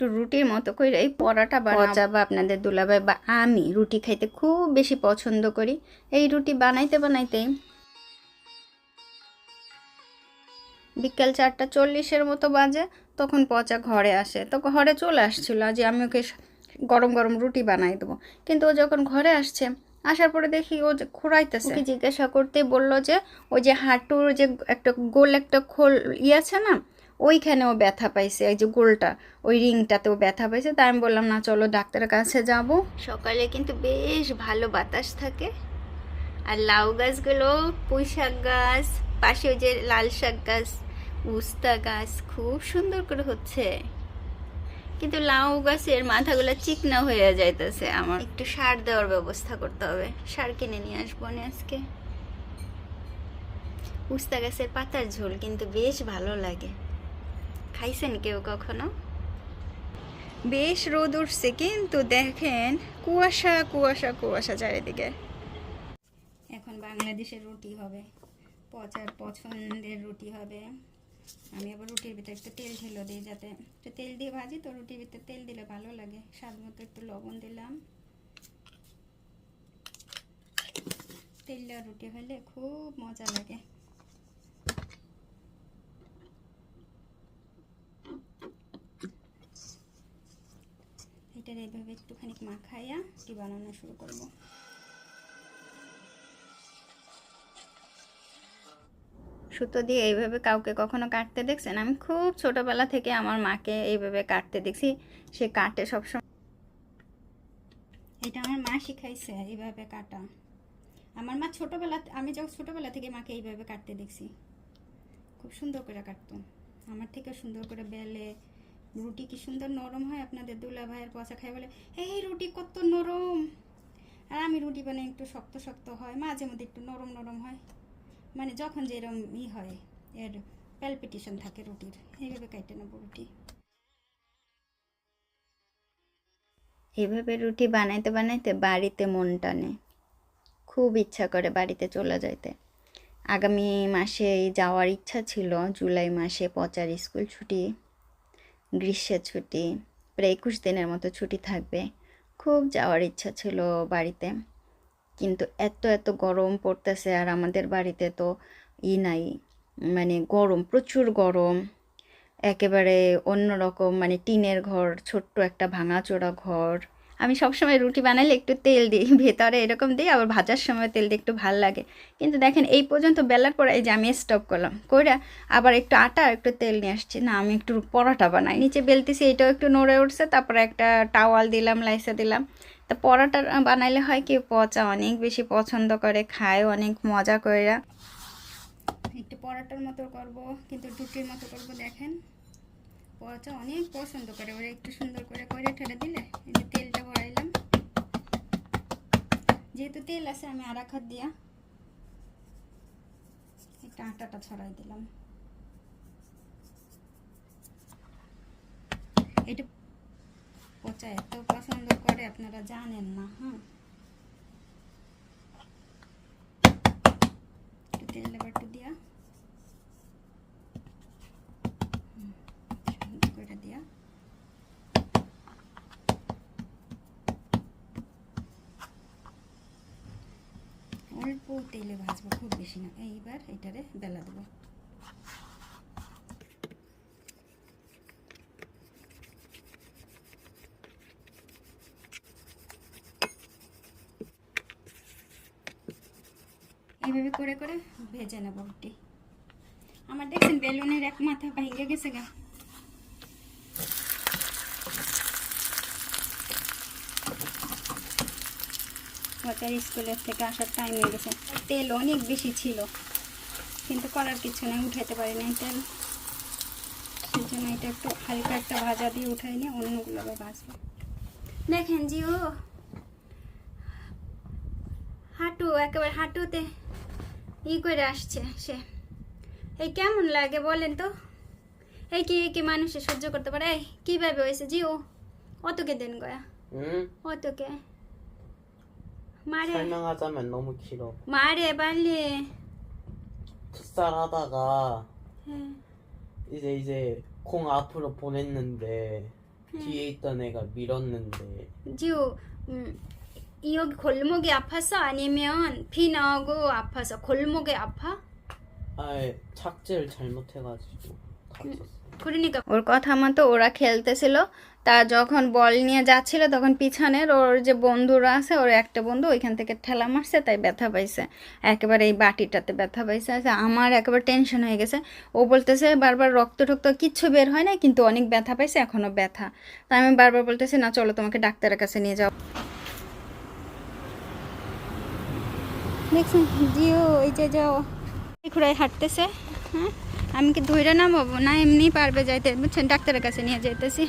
একটু রুটির মতো করে এই পরাটা বানাবো। বা আপনাদের দুলাভাই বা আমি রুটি খাইতে খুব বেশি পছন্দ করি। এই রুটি বানাইতে বানাইতে বিকেল চারটা চল্লিশের মতো বাজে তখন পচা ঘরে আসে। তো ঘরে চলে আসছিল যে আমি ওকে গরম গরম রুটি বানাই দেবো। কিন্তু ও যখন ঘরে আসছে আসার পরে দেখি ও যে খুঁড়াইতেছে। জিজ্ঞাসা করতে বলল যে ওই যে হাঁটুর যে একটা গোল একটা খোল ইয়ে আছে না ওইখানে ও ব্যথা পাইছে, এই যে গোলটা, ওই রিংটাতেও ব্যথা পাইছে, তাই আমি বললাম, না, চলো ডাক্তারের কাছে যাব। সকালে কিন্তু বেশ ভালো বাতাস থাকে, আর লাউ গাছগুলো পুঁই শাক গাছ, পাশে ওই যে লাল শাক গাছ, উস্তা গাছ, খুব সুন্দর করে হচ্ছে। কিন্তু লাউ গাছের মাথাগুলো চিকনা হয়ে যাইতেছে, আমার একটু সার দেওয়ার ব্যবস্থা করতে হবে। সার কিনে নিয়ে আসব আজকে। উস্তা গাছের পাতার ঝোল কিন্তু বেশ ভালো লাগে। খাইছেন কেউ কখনো? বেশ রোদ উঠছে, কিন্তু দেখেন কুয়াশা কুয়াশা কুয়াশা চারিদিকে। এখন বাংলাদেশের রুটি হবে পচার পছন্দের রুটি হবে। আমি আবার রুটির ভিতরে একটু তেল ঢেলে দিই যাতে, একটু তেল দিয়ে ভাজি তো রুটির ভিতরে তেল দিলে ভালো লাগে। স্বাদ মতো একটু লবণ দিলাম। তেল দেওয়া রুটি হলে খুব মজা লাগে। এটার এইভাবে একটুখানি মাখাইয়া রুটি বানানো শুরু করব। সুতো দিয়ে এইভাবে কাউকে কখনো কাটতে দেখছেন? আমি খুব ছোটবেলা থেকে আমার মাকে এইভাবে কাটতে দেখছি। সে কাটে সবসময়। এটা আমার মা শিখাইছে এইভাবে কাটা। আমার মা ছোটবেলা আমি যখন ছোটবেলা থেকে মাকে এইভাবে কাটতে দেখছি। খুব সুন্দর করে কাটতো। আমার থেকে সুন্দর করে বেলে রুটি কি সুন্দর নরম হয়? আপনাদের দুলা ভাইয়ের পচা খাই বলে এই রুটি কত নরম! আর আমি রুটি বানাই একটু শক্ত শক্ত হয়, মাঝে মধ্যে একটু নরম নরম হয়। মানে যখন যেরকম ই হয়, এর প্যালপিটেশন থাকে রুটির। এইভাবে কাটে নেব রুটি। এভাবে রুটি বানাইতে বানাইতে বাড়িতে মন টানে। খুব ইচ্ছা করে বাড়িতে চলে যাইতে। আগামী মাসে যাওয়ার ইচ্ছা ছিল, জুলাই মাসে পচার স্কুল ছুটি। গ্রীষ্মের ছুটি, প্রায় একুশ দিনের মতো ছুটি থাকবে। খুব যাওয়ার ইচ্ছা ছিল বাড়িতে। কিন্তু এত এত গরম পড়তেছে আর আমাদের বাড়িতে তো ই নাই। মানে গরম, প্রচুর গরম। একেবারে অন্যরকম মানে টিনের ঘর, ছোট্ট একটা ভাঙাচোরা ঘর। আমি সবসময় রুটি বানাইলে একটু তেল দিই, ভেতরে এরকম দিই, আবার ভাজার সময় তেল দিয়ে একটু ভালো লাগে। কিন্তু দেখেন, এই পর্যন্ত বেলার পরে এই যে আমি স্টপ করলাম, কইরা আবার একটু আটা একটু তেল নিয়ে আসছি। না, আমি একটু পরোটা বানাই। নিচে বেলতেছি, এটাও একটু নড়ে উঠছে, তারপরে একটা টাওয়াল দিলাম, লাইসা দিলাম। তা পরোটা বানাইলে হয় কি, পচা অনেক বেশি পছন্দ করে, খায় অনেক মজা করে একটু পরোটার মতো করব, কিন্তু রুটির মতো করব, দেখেন। পচা অনেক পছন্দ করে, ওরা একটু সুন্দর করে করে ঠেলে দিলে ভরাইলাম যেহেতু তেল আছে, আমি আর এক হাত দিয়া একটা আটাটা ছড়াই দিলাম। এটা পচা এত পছন্দ করে, আপনারা জানেন না হ্যাঁ একটু তেল দেবার একটু দিয়া হুম, সুন্দর করে দিয়া অল্প তেলে ভাজবো খুব বেশি না। এইবার এটারে বেলা দেবো। এইভাবে করে করে ভেজে নেব আমার দেখছেন বেলুনের এক মাথা ভেঙে গেছে গা। বাচ্চার স্কুলের থেকে আসার টাইম হয়ে গেছে। তেল অনেক বেশি ছিল। কিন্তু করার কিছু নেই উঠাইতে পারি নাই তেল। সেই জন্য এটা একটু হালকা একটা ভাজা দিয়ে উঠাই নিয়ে অন্যগুলো আবার ভাজবো। দেখেন জিও হাঁটু একেবারে হাঁটুতে ই করে আসছে সে। এই কেমন লাগে বলেন তো? এই কি কি মানুষে সহ্য করতে পারে? এই কীভাবে হয়েছে জিও অতকে দেন গয়া। 응? 말해. 설명하자면 너무 길어. 말해 빨리. 풋살하다가 해. 이제 이제 공 앞으로 보냈는데 네. 뒤에 있던 애가 밀었는데 지우 음, 이 여기 골목이 아파서 아니면 비 나오고 아파서 골목에 아파? 아예 착지를 잘못해가지고 다쳤어. ওর কথা মতো ওরা খেলতেছিল। তা যখন বল নিয়ে যাচ্ছিল তখন পিছনের ওর যে বন্ধুরা আছে, ওর একটা বন্ধু ওইখান থেকে ঠেলা মারছে, তাই ব্যথা পাইছে। একেবারে এই বাটিটাতে ব্যথা পাইছে। আচ্ছা, আমার একেবারে টেনশন হয়ে গেছে। ও বলতেছে, বারবার রক্ত টক্ত কিচ্ছু বের হয় না কিন্তু অনেক ব্যথা পাইছে এখনও ব্যথা। তাই আমি বারবার বলতেছি, না, চলো তোমাকে ডাক্তারের কাছে নিয়ে যাও। দেখছেন, জিও, এই যে যাও। ঘুরাই হাঁটতেছে হ্যাঁ? আমি কি ধৈর্য নামাবো? না এমনি পারবে যাইতে। বুঝছেন ডাক্তারের কাছে নিয়ে যাইতেছি।